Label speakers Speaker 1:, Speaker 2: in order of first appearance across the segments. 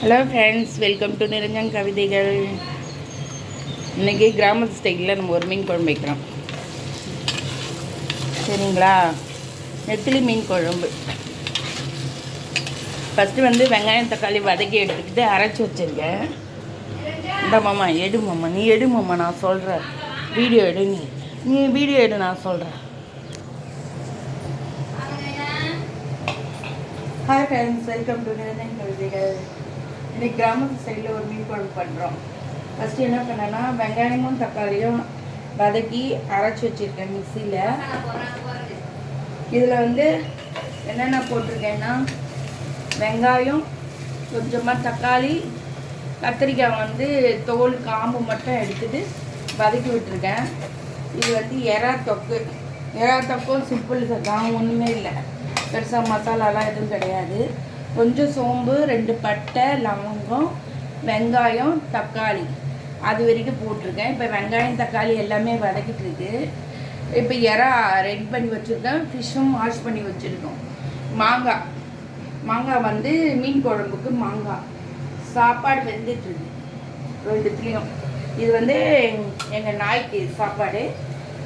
Speaker 1: Hello friends welcome to Niranjan கவிதைகள் இன்றைக்கி கிராமத்து ஸ்டைலில் நம்ம ஒரு மீன் குழம்பு வைக்கிறோம். சரிங்களா? நெத்திலி மீன் குழம்பு. ஃபஸ்ட்டு வந்து வெங்காயம் தக்காளி வதக்கி எடுத்துக்கிட்டு அரைச்சி வச்சுருக்கேன். இந்த மாமா எடு மாமா. நீ எடு மாமா நான் சொல்கிறேன் வீடியோ எடு நீ. நீ வீடியோ எடு நான் சொல்கிறேன் hi friends welcome to Niranjan கவிதைகள் இன்னைக்கு கிராமத்து சைடில் ஒரு மீன் குழம்பு பண்ணுறோம் ஃபஸ்ட்டு என்ன பண்ணேன்னா வெங்காயமும் தக்காளியும் வதக்கி அரைச்சி வச்சுருக்கேன் மிக்சியில். இதில் வந்து என்னென்ன போட்டிருக்கேன்னா வெங்காயம் கொஞ்சமாக தக்காளி கத்திரிக்காய் வந்து தோல் காம்பு மட்டும் எடுத்துட்டு வதக்கி விட்டுருக்கேன். இது வந்து எறா தொக்கு. எறா தொக்கும் சிம்பிள் தான் ஒன்றுமே இல்லை. பெருசாக மசாலாலாம் எதுவும் கிடையாது. கொஞ்சம் சோம்பு ரெண்டு பட்டை லவங்கம் வெங்காயம் தக்காளி. அது வரைக்கும் போட்டிருக்கேன். இப்போ வெங்காயம் தக்காளி எல்லாமே வதக்கிட்டு இருக்கு. இப்போ இறா ரெடி பண்ணி வச்சுருக்கேன். ஃபிஷ்ஷும் வாஷ் பண்ணி வச்சுருக்கோம். மாங்காய். மாங்காய் வந்து மீன் குழம்புக்கு மாங்காய். சாப்பாடு வெந்துட்டுருக்கு ரெண்டுத்துலேயும். இது வந்து எங்கள் நாய்க்கு சாப்பாடு.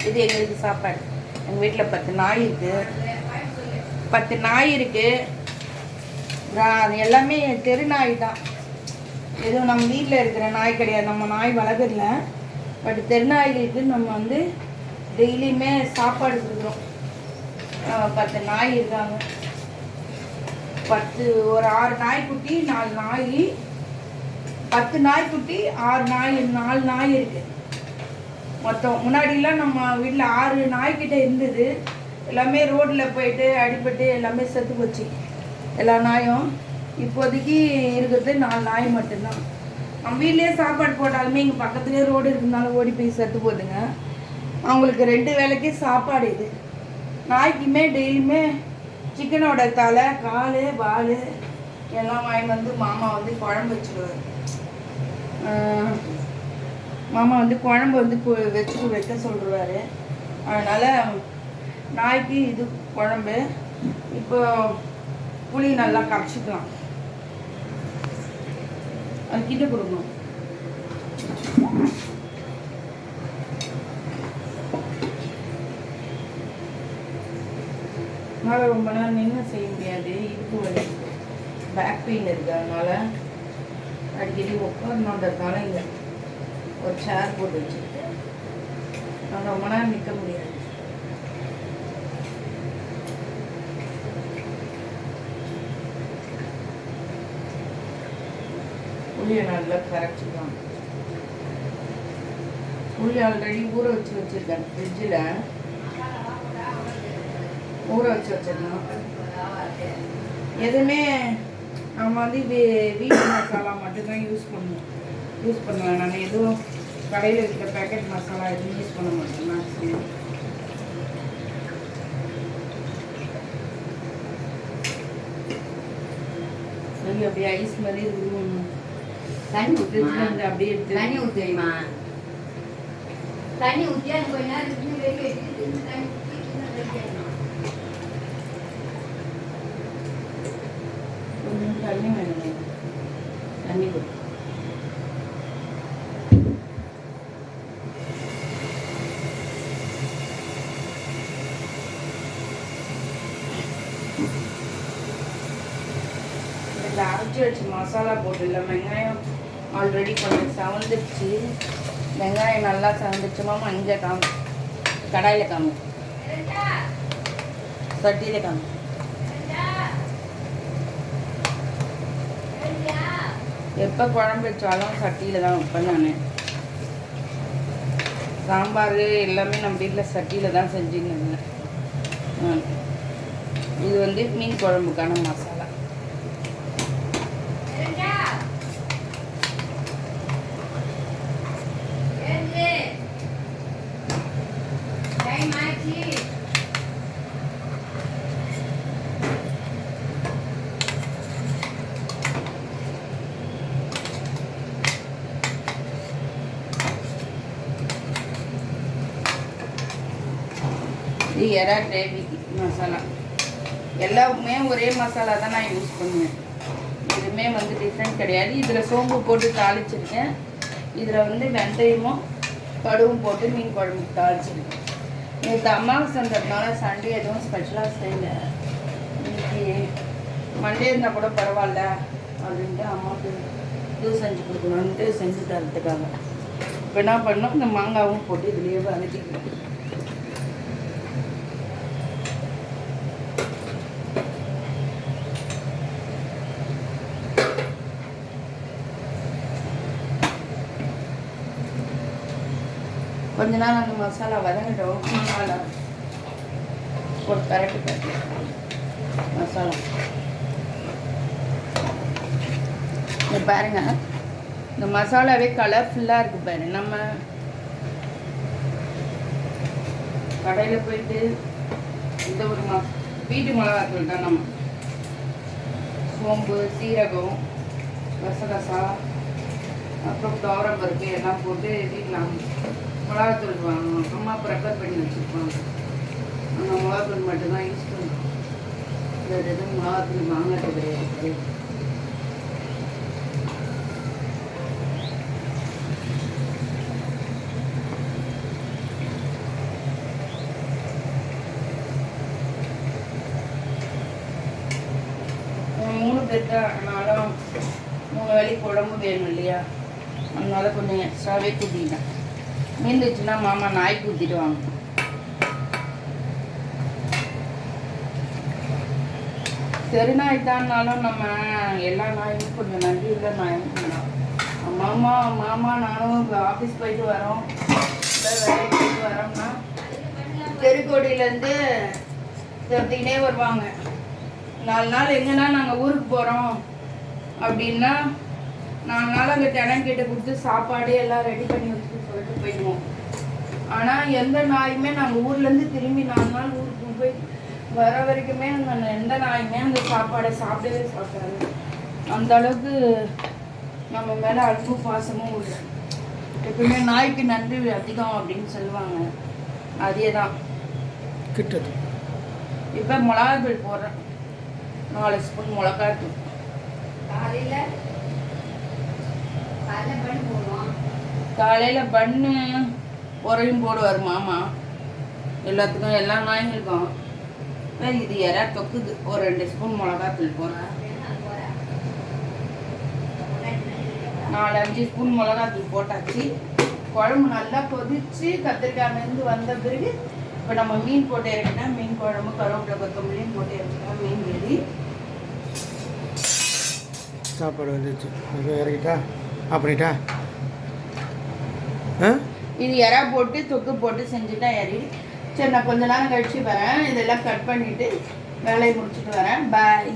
Speaker 1: இது எங்களுக்கு சாப்பாடு. எங்கள் வீட்டில் பத்து நாய் இருக்குது பத்து நாய் இருக்குது அது எல்லாமே தெரு நாய் தான். எதுவும் நம்ம வீட்டில் இருக்கிற நாய் கிடையாது. நம்ம நாய் வளர்க்குறல பட் தெருநாய்களுக்கு நம்ம வந்து டெய்லியுமே சாப்பாடு கொடுக்குறோம். பத்து நாய் இருக்காங்க. பத்து ஒரு ஆறு நாய்க்குட்டி நாலு நாய். பத்து நாய்க்குட்டி ஆறு நாய் நாலு நாய் இருக்கு. மொத்தம். முன்னாடிலாம் நம்ம வீட்டில் ஆறு நாய்க்கிட்ட இருந்தது. எல்லாமே ரோட்டில் போயிட்டு அடிபட்டு எல்லாமே செத்து போச்சு. எல்லா நாயும் இப்போதைக்கு இருக்கிறது நாலு நாய் மட்டும்தான். நம்ம வீட்லேயே சாப்பாடு போட்டாலுமே இங்கே பக்கத்துலேயே ரோடு இருக்கிறதுனால ஓடி போய் செத்து போகுதுங்க அவங்களுக்கு ரெண்டு வேளைக்கு சாப்பாடு இது. நாய்க்குமே டெய்லியுமே சிக்கனோட தலை கால் பால் எல்லாம் வாங்கி வந்து மாமா வந்து குழம்பு வச்சுருவார். மாமா வந்து குழம்பு வந்து கு- வச்சு வைக்க சொல்கிறாரு அதனால் நாய்க்கு இது குழம்பு. இப்போ புளி நல்லா கரைச்சிக்கலாம். அது கிட்ட கொடுக்கணும் அதனால் ரொம்ப நேரம் நின்று செய்ய முடியாது. இடுப்பு வலி. பேக் பெயின் இருக்குது அதனால் அடிக்கடி உட்காரணுன்றதுனால இங்கே ஒரு சேர் போட்டு வச்சுருக்கேன் நான் ரொம்ப நேரம் நிற்க முடியாது. புளியை நல்லா கரைச்சிக்கலாம் புளி ஆல்ரெடி ஊற வச்சு வச்சுருக்கேன் ஃப்ரிட்ஜில் ஊற வச்சு வச்சிடலாம். எதுவுமே நம்ம வந்து இது வீட்டு மசாலா மட்டும்தான் யூஸ் பண்ணுவோம். யூஸ் பண்ணுவேன் நான் எதுவும் கடையில் இருக்கிற பேக்கெட் மசாலா எதுவும் யூஸ் பண்ண மாட்டேன் மேக்ஸிமம் சரி அப்படியே ஐஸ் மாதிரி இருக்கும்
Speaker 2: தண்ணி
Speaker 1: இருந்து அப்படியே எடுத்து
Speaker 2: தண்ணி ஊற்றுமா தண்ணி ஊற்றியா கொஞ்ச நேரம் இருந்து தண்ணி ஊற்றி
Speaker 1: வேணும் தண்ணி கொடு. இதில் அரைச்சி வச்ச மசாலா போட்டுல வெங்காயம் ஆல்ரெடி கொஞ்சம் சவந்துடுச்சு. வெங்காயம் நல்லா சவந்துச்சுமா மஞ்சள் காமி. கடாயில் காமி. சட்டியில் காமி. எப்போ குழம்பு வச்சாலும் சட்டியில் தான் வைப்பேன் நான். சாம்பார் எல்லாமே நம்ம வீட்டில் சட்டியில் தான் செஞ்சுன்னு இது வந்து மீன் குழம்புக்கான மசாலா. இது எறா கிரேவி மசாலா. எல்லாமே ஒரே மசாலா தான் நான் யூஸ் பண்ணுவேன். எதுவுமே வந்து டிஃப்ரெண்ட் கிடையாது. இதில் சோம்பு போட்டு தாளிச்சிருக்கேன். இதில் வந்து வெந்தயமும் கடுவும் போட்டு மீன் குழம்பு தாளிச்சிருக்கேன். நேற்று அமாவாசைன்றதுனால சண்டே எதுவும் ஸ்பெஷலாக செய்யல. இன்னைக்கு மண்டே இருந்தால் கூட பரவாயில்ல அப்படின்ட்டு அம்மாவுக்கு இது செஞ்சு கொடுக்கணுன்ட்டு செஞ்சு தரத்துக்காக. இப்போ என்ன பண்ணோம்? இந்த மாங்காவும் போட்டு இதுலேயே வதக்கிக்கிறேன் கொஞ்ச நாள் அந்த மசாலா வதங்கட்டும். மசாலா. ஒரு கரெக்டு கரெக்ட் மசாலா. இங்க பாருங்க. இந்த மசாலாவே கலர்ஃபுல்லாக இருக்குது பாரு. நம்ம கடையில் போயிட்டு இந்த ஒரு மா வீட்டு மிளகாத்தூள் தான் நம்ம. சோம்பு சீரகம் கசகசா அப்புறம் துவரம் பருப்பு எல்லாம் போட்டு வீட்டில் மிளகாத்தூள் வாங்கணும். அம்மா ப்ரிப்பேர் பண்ணி வச்சுருப்பாங்க அந்த மிளகாத்தூள் மட்டும்தான் யூஸ் பண்ணுறோம் வேறு எதுவும் மிளகாத்தூள் வாங்கிறது கிடையாது. உம் மூணு பேர்த்த ஆனாலும் மூணு வேலைக்கு உடம்பு வேணும் இல்லையா? அதனால கொஞ்சம் எக்ஸ்ட்ராவே கூட்டிட்டேன் மீந்துச்சுன்னா மாமா நாய் ஊற்றிடுவாங்க தெரு நாய் தான்னாலும் நம்ம எல்லா நாயும் கொஞ்சம் நன்றி உள்ள நாயும் மாமா மாமா நானும் ஆஃபீஸ் போயிட்டு வரோம். வேலைக்கு போயிட்டு வரோம்னா தெருக்கோடியிலேருந்து துரத்திக்கினே வருவாங்க. நாலு நாள் எங்கன்னா நாங்கள் ஊருக்கு போகிறோம் அப்படின்னா நாலு நாள் அங்கே கிட்ட கொடுத்து சாப்பாடு எல்லாம் ரெடி பண்ணி வச்சு போயிடுவோம். ஆனால் எந்த நாயுமே நாங்கள் ஊர்லேருந்து திரும்பி நாலு நாள் ஊருக்கு போய் வர வரைக்குமே அந்த எந்த நாயுமே அந்த சாப்பாடை சாப்பிடவே சாப்பிடாது. அந்த அளவுக்கு நம்ம மேலே அன்பும் பாசமும் உள்ள எப்பவுமே நாய்க்கு நன்றி அதிகம் அப்படின்னு சொல்லுவாங்க. அதே தான்.
Speaker 3: கிட்டது.
Speaker 1: இப்போ மிளகாத்தூள் போடுறேன். நாலு ஸ்பூன் மிளகாத்தூள்
Speaker 2: காலையில காலையில பண்ணி போடுவோம்.
Speaker 1: காலையில் பண்ணு உரையும் போடுவார் மாமா. எல்லாத்துக்கும் எல்லா நாய்ங்களுக்கும் இருக்கும் இது யாரா தொக்குது. ஒரு ரெண்டு ஸ்பூன் மிளகாத்தூள் போடுறேன் நாலு அஞ்சு ஸ்பூன் மிளகாத்தூள் போட்டாச்சு. குழம்பு நல்லா கொதிச்சு கத்திரிக்காய் வந்த பிறகு இப்போ நம்ம மீன் போட்டு இறக்கினா மீன் குழம்பு கருவேப்பிலை கொத்தமல்லியும் போட்டு இறக்கினா மீன் ரெடி
Speaker 3: சாப்பாடு வந்துச்சு இறக்கிட்டா? அப்படிட்டா?
Speaker 1: இது எறா போட்டு தொக்கு போட்டு செஞ்சுட்டா எறி சரி நான் கொஞ்ச நேரம் கழிச்சு வரேன். இதெல்லாம் கட் பண்ணிட்டு வேலையை முடிச்சுட்டு வரேன். பாய்